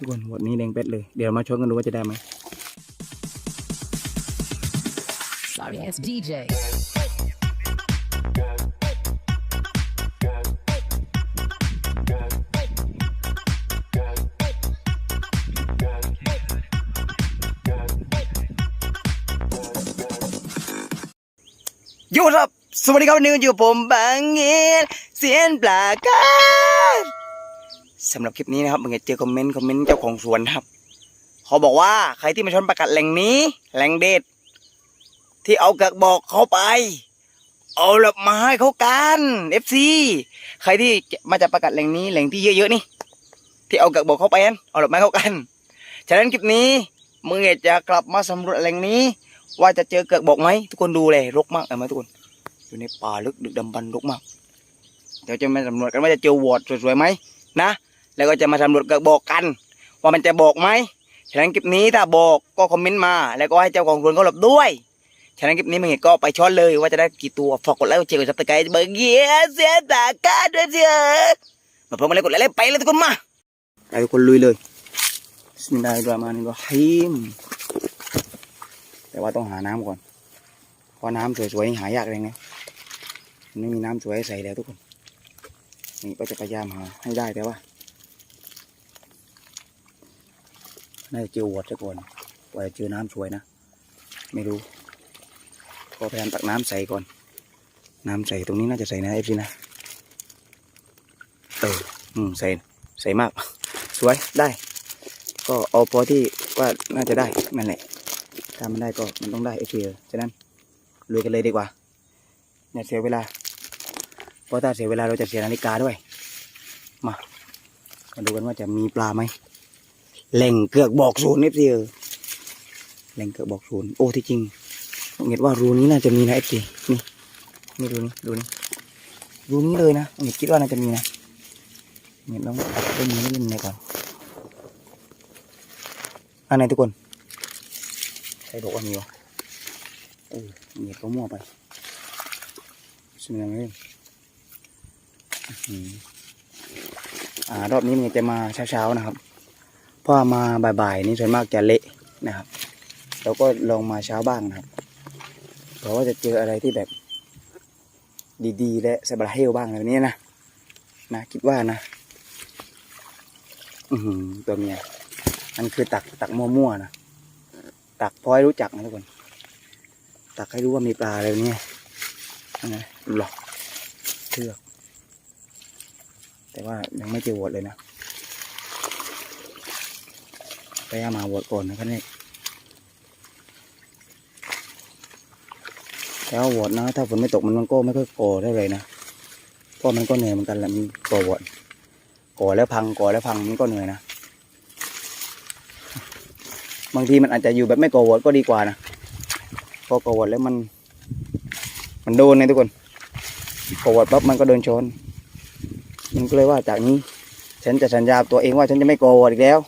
ทุกคนวันนี้แดงเป็ดเลย เดี๋ยวมาชนกันดูว่าจะได้ไหม Sorry ass DJ. อยู่ครับ สวัสดีครับวันนี้อยู่ผมบางเงียนเสียนปลากาศ สำหรับคลิปนี้นะครับมึงจะเจอคอมเมนต์คอมเมนต์เจ้าของสวนครับเขาบอกว่าใครที่มาชนประกาศแหล่งนี้แหล่งเด็ด ที่เอากระบอกเขาไป เอาหลับมาให้เขากันเอฟซีใครที่มาจากประกาศแหล่งนี้แหล่งที่เยอะๆนี่ที่เอากระบอกเขาไปนั้นเอาหลับไม้เขากันฉะนั้นคลิปนี้มึงจะกลับมาสำรวจแหล่งนี้ ว่าจะเจอเกิดบอกไหมทุกคนดูเลยรกมากเห็นไหมทุกคน อยู่ในป่าลึกดึกดำบรรพ์รกมาก เดี๋ยวจะมาสำรวจกันว่าจะเจอวอดสวยๆไหมนะ แล้วก็จะมาสำรวจกิดบอกกัน ว่ามันจะบอกไหมฉะนั้นคลิปนี้ถ้าบอกก็คอมเมนต์มา แล้วก็ให้เจ้าของสวนเขาหลบด้วยฉะนั้นคลิปนี้มึงเห็นก็ไปช้อนเลยว่าจะได้กี่ตัวฝากกดไลค์กดแชร์กดซับสไครต์เบอร์เกียเสียตากาด้วยเสียมาพร้อมกันเลยกดไลค์ไปเลยทุกคนมาไปทุกคนลุยเลยสมิลลาฮิรามานิรเราะฮีมแต่ว่าต้องหาน้ำก่อนเพราะน้ำสวยๆหายากเลยนะไม่มีน้ำสวยให้ใส่แล้วทุกคนนี่ก็จะพยายามหาให้ได้แต่ว่า น่าจะเจอวอดซะก่อนกว่าจะเจอน้ำสวยนะ ไม่รู้ก็พยายามตักน้ำใส่ก่อน น้ำใส่ตรงนี้น่าจะใส่นะเอฟซีนะเอออืมใส่ใส่มาก สวยได้ ก็เอาพอที่ว่าน่าจะได้นั่นแหละถ้ามันได้ก็มันต้องได้เอฟซีฉะนั้นลุยกันเลยดีกว่าอย่าเสียเวลาเพราะถ้าเสียเวลาเราจะเสียนาฬิกาด้วย มามาดูกันว่าจะมีปลาไหม แหล่งเกือกบอกศูนย์เอฟซีแหล่งเกือกบอกศูนย์โอ้ที่จริงผมเห็นว่ารูนี้น่าจะมีนะเอฟซีนี่นี่รูนี้รูนี้รูนี้เลยนะผมคิดว่าน่าจะมีนะเห็นต้องตัดด้วยมือนิดนึงหน่อยก่อนอันไหนทุกคนใครบอกว่ามีวะเออเหยียดก็มั่วไปสมัยนี้อื้อหืออ่ารอบนี้มันจะมาเช้าๆนะครับ เพราะว่ามาบ่ายๆนี่ส่วนมากจะเละนะครับ เราก็ลองมาเช้าบ้างนะครับเพราะว่าจะเจออะไรที่แบบ ดีๆ และสบายเฮลบ้างแบบนี้นะนะคิดว่านะ อืตัวเมียมันคือตักตักมั่วๆนะตักพอให้รู้จักนะทุกคน ตักให้รู้ว่ามีปลาอะไรเนี่ยนะหลอกเชือก แต่ว่ายังไม่เจอวดเลยนะ ไปหามาวดก่อนนะครับเนี่ยแล้ววดนะ ถ้าฝนไม่ตกมันก็ไม่ค่อยก่อได้เลยนะเพราะมันก็เหนื่อยเหมือนกันแหละมันก่อวดก่อแล้วพังก่อแล้วพังมันก็เหนื่อยนะบางทีมันอาจจะอยู่แบบไม่ก่อวอดก็ดีกว่านะพอก่อวอดแล้วมัน มันโดนไงทุกคนก่อวอดปั๊บมันก็โดนชน มันก็เลยว่าจากนี้ ฉันจะสัญญาตัวเองว่าฉันจะไม่ก่อวอดอีกแล้ว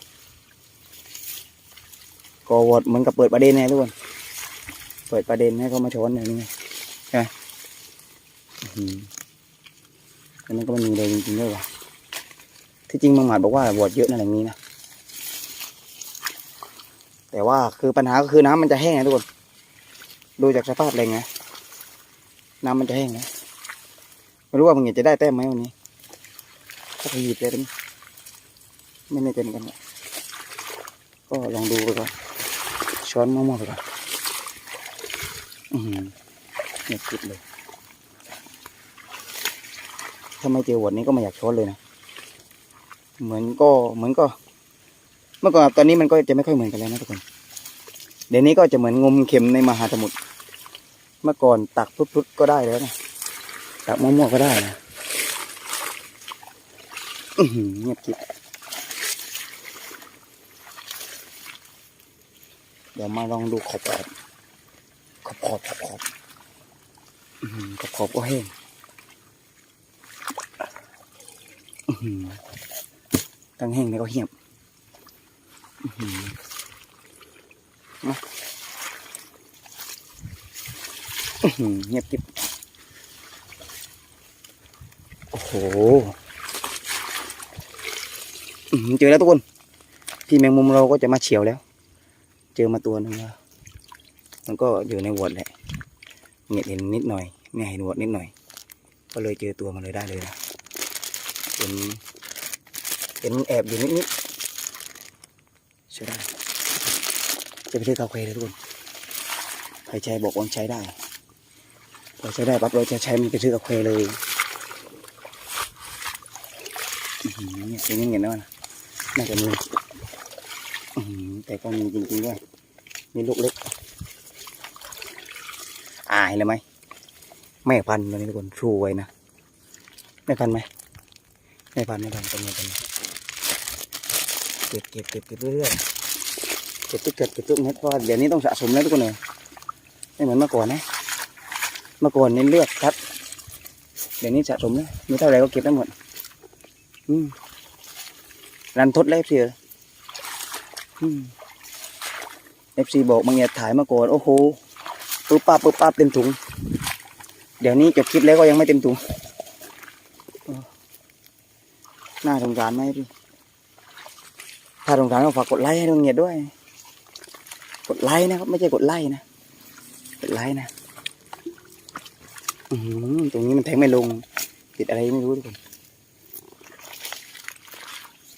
ก่อวอดเหมือนกับเปิดประเด็นไงทุกคน เปิดประเด็นให้เขามาชนอย่างนี้ไงใช่ไหมอื้อหือแต่มันก็ไม่มีเลยจริงๆด้วยว่ะที่จริงบางหมัดบอกว่าวอดเยอะนั่นแหละนี้นะ แต่ว่าคือปัญหาก็คือน้ำมันจะแห้งนะทุกคน ดูจากสภาพแรงนะน้ำมันจะแห้งนะไม่รู้ว่ามึงจะได้แต้มไหมวันนี้ถ้าหยิบเลยได้ไหมไม่แน่ใจเหมือนกันนะก็ลองดูไปก่อน ช้อนมั่วๆไปก่อนอือหือเนี่ยคิดเลย ถ้าไม่เจอหวดนี้ก็ไม่อยากช้อนเลยนะ เหมือนก็เหมือนก็ เมื่อก่อนตอนนี้มันก็จะไม่ค่อยเหมือนกันแล้วนะทุกคน เดี๋ยวนี้ก็จะเหมือนงมเข็มในมหาสมุทร เมื่อก่อนตักพุดๆก็ได้แล้วนะ ตักมั่วๆก็ได้นะอือหือเงียบกิบ ดี๋ยวมาลองดูขอบขอบขอบขอบขอบขอบขอบขอบก็แห้งอือหือทั้งแห้งแล้วก็เหี่ยมเงียบกริบโอ้โหเจอแล้วทุกคน พี่แมงมุมเราก็จะมาเฉียวแล้ว เจอมาตัวหนึ่งแล้วมันก็อยู่ในวอดแหละเงียเห็นนิดหน่อยเนี่ยเห็นวอดนิดหน่อย ก็เลยเจอตัวมันเลยได้เลยนะเห็นเห็นแอบอยู่นิดนิดใช่ได้จะไปซื้อกาแฟเลยทุกคนใครใช้บอกว่าใช้ได้เราใช้ได้ปั๊บเราจะใช้มันไปซื้อกาแฟเลยอื้อหือเนี่ยเป็นยังไงนะมันน่าจะมี แต่ก็มีจริงๆด้วยมีลูกเล็กอายเลยไหมแม่พันธุ์ตัวนี้ทุกคนชูไว้นะแม่พันธุ์ไหมแม่พันธุ์แม่พันธุ์เป็นไงเป็นไงเก็บเก็บเก็บเก็บเรื่อยๆเก็บตุ๊กเก็บเก็บตุ๊กเม็ดเพราะเดี๋ยวนี้ต้องสะสมแล้วทุกคนเลยไม่เหมือนเมื่อก่อนนะ เมื่อก่อนนี่เลือกคัดเดี๋ยวนี้สะสมแล้วมีเท่าไหร่ก็เก็บได้หมด อืมรันทดแล้วเสียอืม เอฟซีบอกบางอย่างถ่ายมาก่อนโอ้โหปุ๊บปั๊บปุ๊บปั๊บเต็มถุง เดี๋ยวนี้จบคลิปแล้วก็ยังไม่เต็มถุงโอ้น่าสงสารไหมพี่ถ้าสงสารก็ฝากกดไลค์ให้ดวงเงียดด้วย กดไลค์นะครับ ไม่ใช่กดไลค์นะกดไลค์นะอืตรงนี้มันแทงไม่ลง ติดอะไรไม่รู้ทุกคน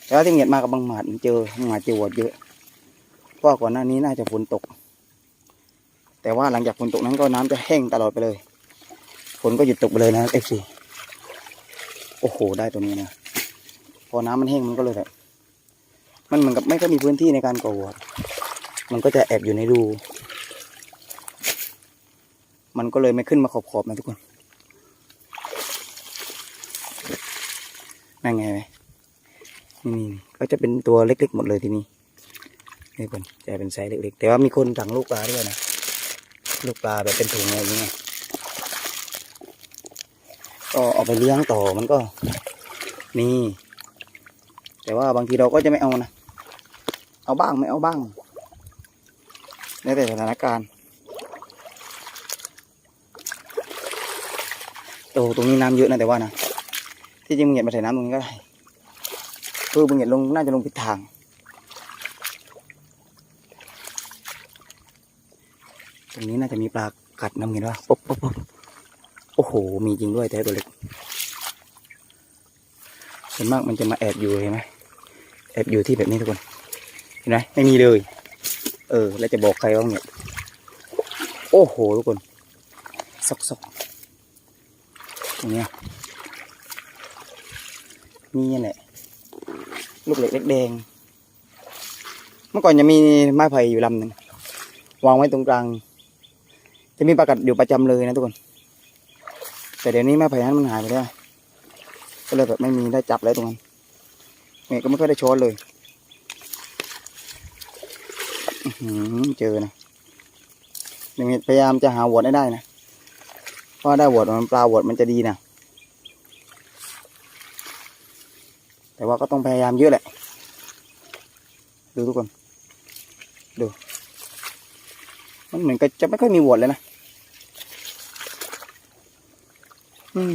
แล้วที่เงียดมากับบางหมาดมันเจอบางหมาดเจอวอดเยอะ ว่าก่อนหน้านี้น่าจะฝนตก แต่ว่าหลังจากฝนตกนั้นก็น้ำจะแห้งตลอดไปเลยฝนก็หยุดตกไปเลยนะเอฟซีโอ้โห ได้ตัวนี้นะพอน้ำมันแห้งมันก็เลยแบบมันเหมือนกับไม่ก็มีพื้นที่ในการก่อวอดมันก็จะแอบอยู่ในรู มันก็เลยไม่ขึ้นมาขอบๆนะทุกคนนั่นไงไหมนี่ก็จะเป็นตัวเล็กๆหมดเลยทีนี้ นี่คนจะเป็นไซส์เล็กๆแต่ว่ามีคนสั่งลูกปลาด้วยนะลูกปลาแบบเป็นถุงอะไรอย่างเงี้ยก็เอาไปเลี้ยงต่อมันก็นี่แต่ว่าบางทีเราก็จะไม่เอานะ เอาบ้างไม่เอาบ้างแล้วแต่สถานการณ์โอ้ตรงนี้น้ำเยอะนะแต่ว่านะที่จริงมึงเหยียดมาใส่น้ำตรงนี้ก็ได้คือมึงเหยียดลงน่าจะลงผิดทาง ตรง น่าจะมีปลากัดน้ำเห็นว่าปุ๊บปุ๊บปุ๊บโอ้โห มีจริงด้วยแต่ตัวเล็กส่วนมากมันจะมาแอบอยู่เห็นไหมแอบอยู่ที่แบบนี้ทุกคน เห็นไหมไม่มีเลย เออ แล้วจะบอกใครว่าเนี่ย โอ้โห ทุกคนซอกซอกตรงเนี้ยนี่แหละลูกเหล็กเล็กแดง เมื่อก่อนจะมีไม้ไผ่อยู่ลำหนึ่งวางไว้ตรงกลาง จะมีปลากัดอยู่ประจำเลยนะทุกคน แต่เดี๋ยวนี้ไม้ไผ่นั้นมันหายไปแล้วก็เลยแบบไม่มีได้จับแล้วตรงนั้นเนี่ยก็ไม่ค่อยได้ช้อนเลยอื้อหือเจอนะยังพยายามจะหาหวดให้ได้นะเพราะได้วดมันปลาวดมันจะดีนะแต่ว่าก็ต้องพยายามเยอะแหละ ดูทุกคน ดู มันเหมือนกับจะไม่ค่อยมีวอดเลยนะ อืม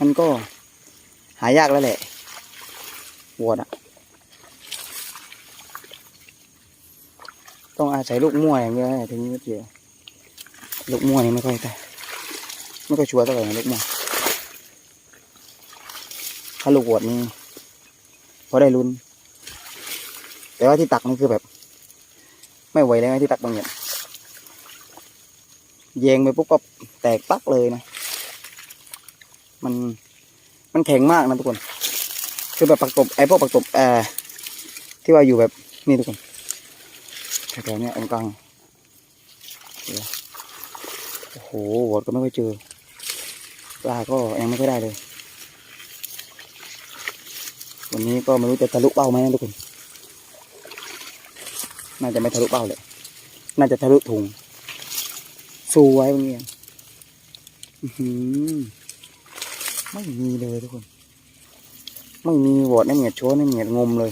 มันก็หายากแล้วแหละวอดอะต้องอาศัยลูกมั่วอย่างเดียวนะถึงจะเจอลูกมั่วนี่ไม่ค่อยได้ไม่ค่อยชัวร์เท่าไหร่นะลูกมั่วถ้าลูกวอดนี่พอได้ลุ้น แต่ว่าที่ตักนี่คือแบบ ไม่ไหวแล้วที่ตักบางอย่าง แยงไปปุ๊บก็แตกปักเลยนะ มันมันแข็งมากนะทุกคน คือแบบปักตบไอ้พวกปักตบเอ่อที่ว่าอยู่แบบนี่ทุกคนแถวๆเนี้ยตรงกลางโอ้โหวอดก็ไม่ค่อยเจอปลาก็ยังไม่ค่อยได้เลย วันนี้ก็ไม่รู้จะทะลุเป้าไหมนะทุกคน น่าจะไม่ทะลุเป้าเลย น่าจะทะลุถุง สูไว้บางอย่างไม่มีเลยทุกคน ไม่มีวอดน้ำเหงียดโชว์น้ำเหงียดงมเลย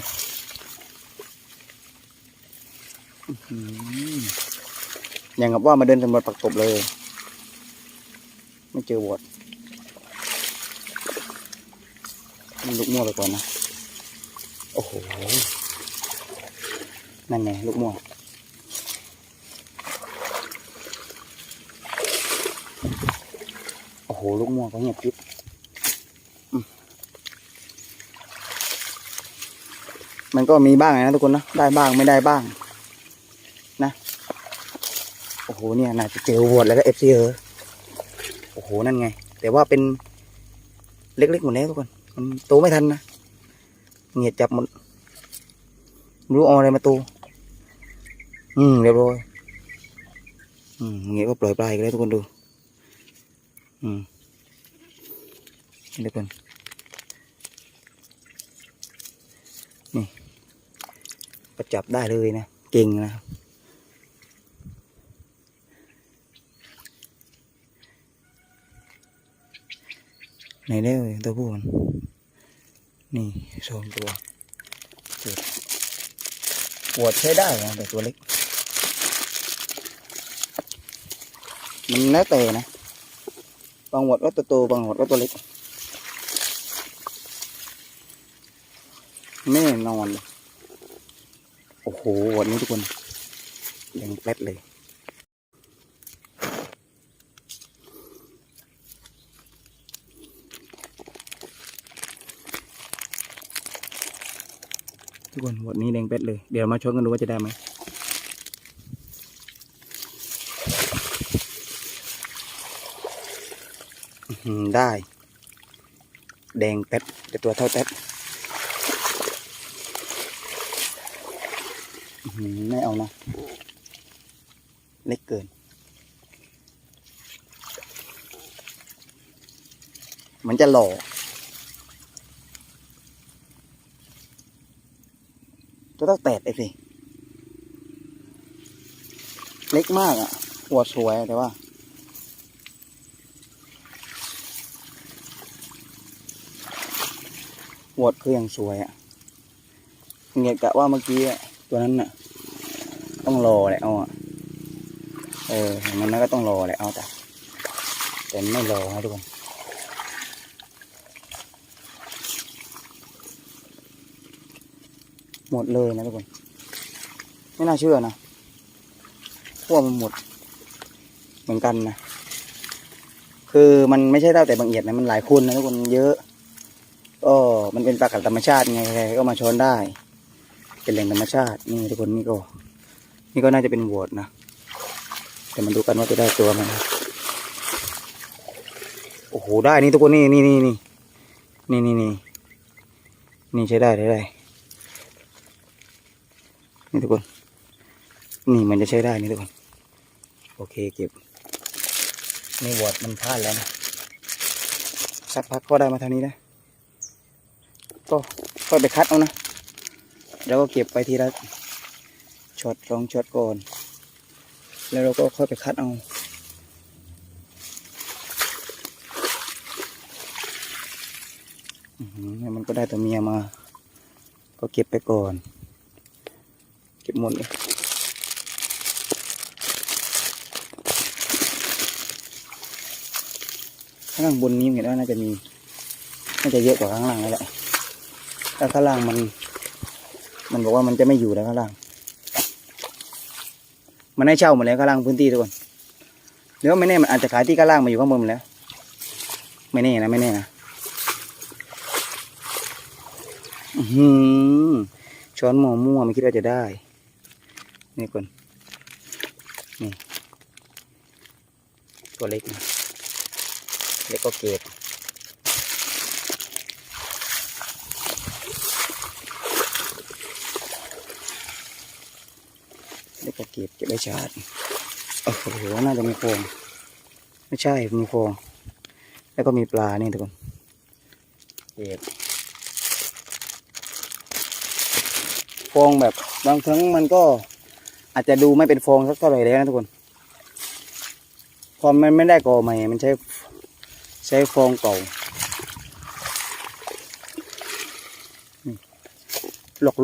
อย่างกับว่ามาเดินสำรวจปักตบเลย ไม่เจอวอดมันลุกมั่วไปก่อนนะ โอ้โห นั่นไงลูกม่วงโอ้โห ลูกม่วงก็เงียบกริบอืมมันก็มีบ้างนะทุกคนนะได้บ้างไม่ได้บ้าง นะ โอ้โหเนี่ยน่าจะเจอวอดแล้วก็เอฟซีเออโอ้โหนั่นไง แต่ว่าเป็นเล็กๆหมดแล้วทุกคนมันโตไม่ทันนะเงียบจับหมดมรู้เอาอะไรมาโตอืมเรียบร้อยอืมเงี้ยก็ปล่อยปลายกันแล้วทุกคนดู อืม ทุกคนนี่ก็จับได้เลยนะ เก่งนะครับไหนเด้อตัวผู้มันนี่สองตัวจ็ดปวดใช้ได้นะแต่ตัวเล็ก มันแล้วแต่นะ บางหมดก็ตัวโตบางหมดก็ตัวเล็ก แน่นอน โอ้โห วันนี้ทุกคนแดงแป๊ดเลย ทุกคนวันนี้แดงแป๊ดเลย เดี๋ยวมาชนกันดูว่าจะได้ไหมได้ แดงแป๊ดแต่ตัวเท่าแป๊ดอื้อหือ ไม่เอานะ เล็กเกิน มันจะหล่อตัวเท่าแปดไอ้สิ เล็กมากอะ่ะหัวสวยแต่ว่าหวดคืออย่างสวยอะ่ะเงียกะว่าเมื่อกี้ตัวนั้นน่ะ ต้องรอแหละเอาอะเอออย่างนั้นก็ต้องรอแหละเอาแต่แต่ไม่รอนะทุกคนหมดเลยนะทุกคนไม่น่าเชื่อนะพวกมันหมด เหมือนกันนะคือมันไม่ใช่เท่าแต่บางเอียดนะมันหลายคนนะทุกคนเยอะก็มันเป็นปลากัดธรรมชาติไงใครก็มาช้อนได้ เป็นแหล่งธรรมชาตินี่ทุกคนนี่ก็ นี่ก็น่าจะเป็นโหวตนะแต่มาดูกันว่าจะได้ตัวไหมนโอ้โหได้นี่ทุกคนนี่นี่นี่นี่นี่นี่นี่นี่ใช้ได้ใช้ได้นี่ทุกคน นี่มันจะใช้ได้นี่ทุกคน โอเคเก็บนี่โหวตมันพลาดแล้วนะสักพักก็ได้มาทางนี้นะ ก็ค่อยไปคัดเอานะ แล้วก็เก็บไปทีละ ช็อตสองช็อตก่อน แล้วเราก็ค่อยไปคัดเอาอือหือมันก็ได้ตัวเมียมา ก็เก็บไปก่อน เก็บหมดเลยข้างล่างบนนี้เห็นว่าน่าจะมี น่าจะเยอะกว่าข้างล่างแล้วแหละถ้าข้างล่างมัน มันบอกว่ามันจะไม่อยู่แล้วข้างล่าง มันให้เช่าหมดแล้วข้างล่างพื้นที่ทุกคนหรือว่าไม่แน่มันอาจจะขายที่ข้าล่างมาอยู่ข้างบนหมดแล้ว ไม่แน่นะไม่แน่นะอือช้อนหมอมั่วไม่คิดว่าจะได้ นี่คนนี่ตัวเล็กนะเล็กก็เกต เล็ กก็เก็บเก็บได้ชาร์จโอ้โหน่าจะมีโฟองไม่ใช่มีโฟองแล้วก็มีปลานี่ทุกคนเก็บฟองแบบบางครั้งมันก็อาจจะดูไม่เป็นฟองสักเท่าไหร่แล้วนะทุกคนความมันไม่ได้ก่อใหม่ มันใช้ใช้ฟองเก่านี่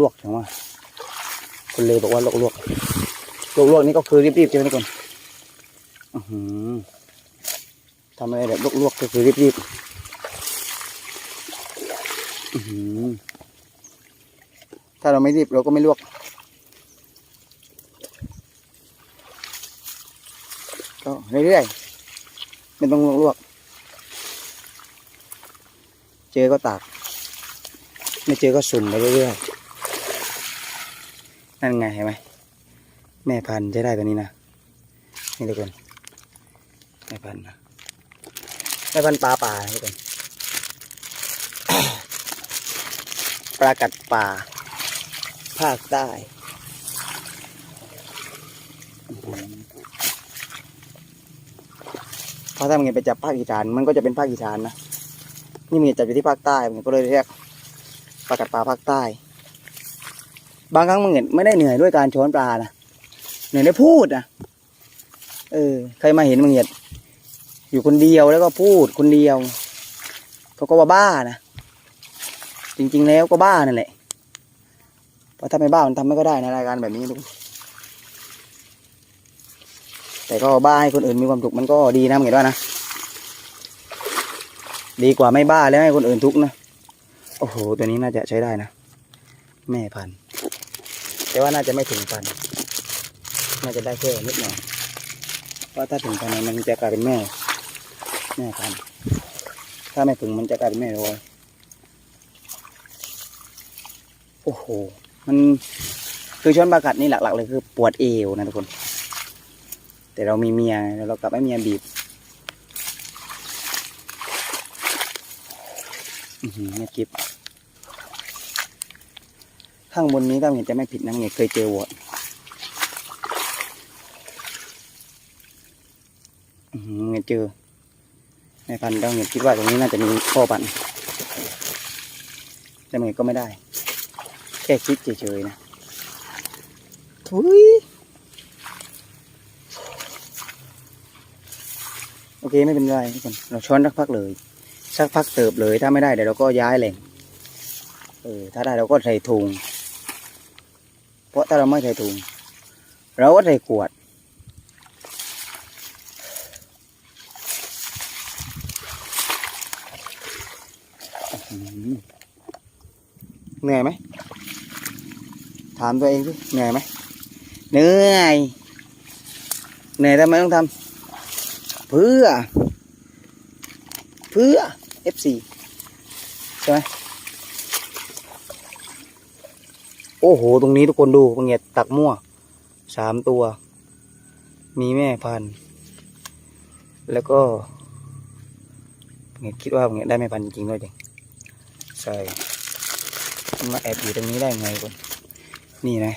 ลวกๆใช่ไหมคนเลยบอกว่าลวก ตัวลวกนี่ก็คือรีบๆใช่ไหมทุกคนทำอะไรแบบลวกๆก็คือรีบๆถ้าเราไม่รีบเราก็ไม่ลวกก็เรื่อยๆไม่ต้องลวกๆเจอก็ตากไม่เจอก็สุ่มไปเรื่อยๆนั่นไงเห็นไหม แม่พันธุ์จะได้ตัวนี้นะนี่ทุกคนแม่พันธุ์นะแม่พันธุ์ปลาป่านะทุกคนปลากัดป่า ภาคใต้อื้อหือเพราะถ้ามันไปจับภาคอีสานมันก็จะเป็นภาคอีสานนะนี่มันจับอยู่ที่ภาคใต้มันก็เลยเรียกปลากัดปลาภาคใต้บางครั้งมันเห็นไม่ได้เหนื่อยด้วยการช้อนปลานะ เหนื่อได้พูดนะเออ ใครมาเห็นมึงเหยียด อยู่คนเดียวแล้วก็พูดคนเดียวเขาก็ว่าบ้านะ จริง ๆ แล้วก็บ้านั่นแหละเพราะถ้าไม่บ้ามันทำไม่ก็ได้ในรายการแบบนี้ทุกแต่ก็บ้าให้คนอื่นมีความสุขมันก็ดีนะมึงเห็นว่านะ ดีกว่าไม่บ้าแล้วให้คนอื่นทุกข์นะ โอ้โห ตัวนี้น่าจะใช้ได้นะ แม่พัน แต่ว่าน่าจะไม่ถึงพันธุ์ น่าจะได้แค่นิดหน่อยเพราะถ้าถึงพันธุ์มันจะกลายเป็นแม่แม่พันธุ์ถ้าไม่ถึงมันจะกลายเป็นแม่ร้อยโอ้โห มันคือช้อนปลากัดนี่หลัก ๆ เลยคือปวดเอวนะทุกคน แต่เรามีเมียเรากลับให้เมียบีบอือหือเงียบกริบข้างบนนี้ถ้าเห็นจะไม่ผิดนะเงียเคยเจอวอด อือหือเงียเจอในพันธุ์เราเงียคิดว่าตรงนี้น่าจะมีพ่อพันธุ์แต่เงียก็ไม่ได้ แค่คิดเฉยๆนะทุยโอเคไม่เป็นไรทุกคนเราช้อนสักพักเลย สักพักเติบเลยถ้าไม่ได้เดี๋ยวเราก็ย้ายแหล่งเออถ้าได้เราก็ใส่ถุงเพราะถ้าเราไม่ใส่ถุงเราก็ใส่ขวด อื้อหือ เหนื่อยไหมถามตัวเองสิเหนื่อยไหมเหนื่อยเหนื่อยทำไมต้องทำเพื่อ เพื่อ F4 ใช่ไหมโอ้โห ตรงนี้ทุกคนดูเงียตักมั่วสามตัว มีแม่พันธุ์แล้วก็เงียคิดว่าเงียได้แม่พันธุ์จริงด้วยจริงใช่ มันมาแอบอยู่ตรงนี้ได้ไงคนนี่นะ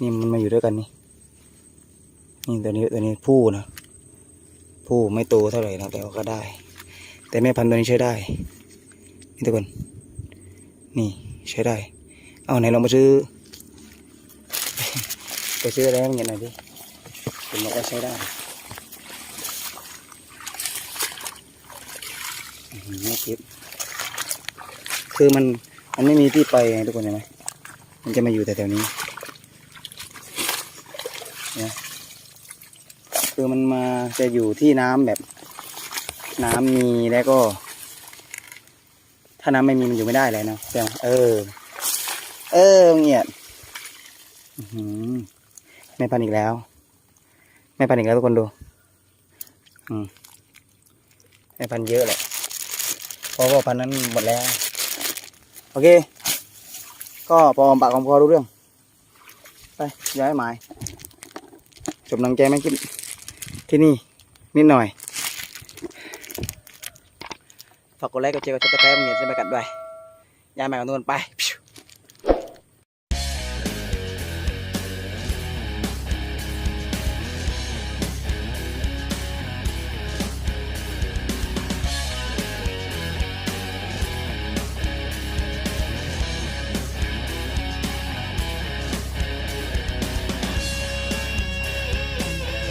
นี่มันมาอยู่ด้วยกันนี่ นี่ตัวนี้ตัวนี้ผู้นะ ผู้ไม่โตเท่าไหร่นะแต่ว่าก็ได้ แต่แม่พันธุ์ตัวนี้ใช้ได้ นี่ทุกคน นี่ใช้ได้ เอาไหนลองมาซื้อ ไปซื้ออะไรให้มันเห็นหน่อยดิผมบอกว่าใช้ได้อื้อหือนี่คลิปคือมัน มันไม่มีที่ไปไงทุกคนเห็นไหมมันจะมาอยู่แต่แถวนี้เนี่ยคือมันมาจะอยู่ที่น้ำแบบ น้ำมีแล้วก็ ถ้าน้ำไม่มีมันอยู่ไม่ได้เลยเนาะใช่ไหมเออ เออเงียบอื้อหือแม่พันอีกแล้วแม่พันอีกแล้วทุกคนดู อืมแม่พันเยอะแหละเพราะว่าพันนั้นหมดแล้ว เค ก็พอปากของพอรู้เรื่อง ไปย้ายหมายจบนังแกไม่กินที่นี่ นิดหน่อย ฝากกดไลค์กดแชร์กดซับสไครต์มึงอย่าจะไปกัดด้วยย้ายหมายของทุกคนไป